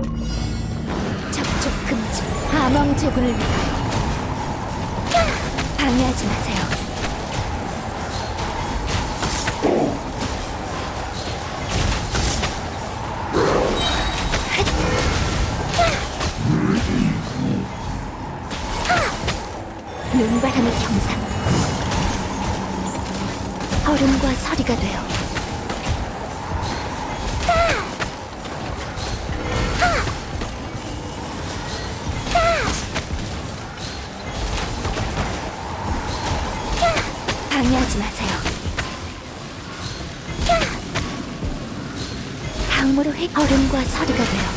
접촉 금지. 암왕 제군을 위하여. 방해하지 마세요. 눈바람의 경상. 얼음과 서리가 되어 방해하지 마세요. 강물의 획 얼음과 서리가 되어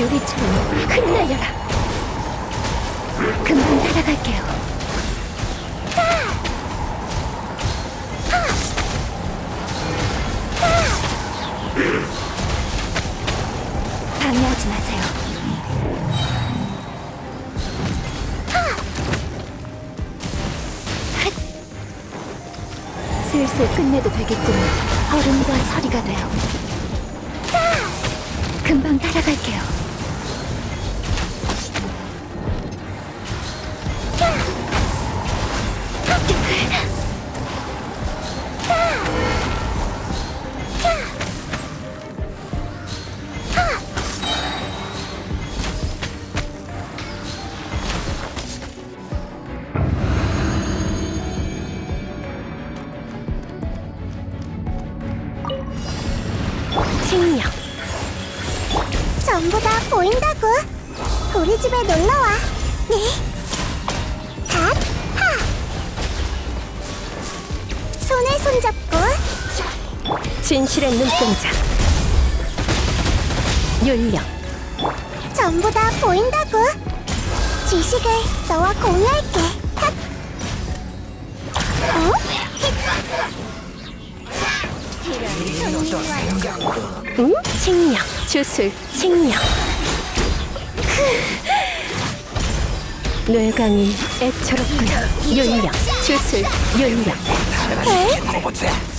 유리처럼 흩날려라. 금방 따라갈게요. 슬슬 끝내도 되겠군요. 얼음과 서리가 돼요. 금방 따라갈게요. 칭령. 전부 다 보인다고. 우리 집에 놀러 와. 네. 갓, 하. 손에 손 잡고. 진실의 눈동자. 윤령. 전부 다 보인다고. 지식을 너와 공유할게. 응? 칭령. 주술. 칭령. 뇌강이 애처롭구나. 윤령. 주술. 윤령. 에?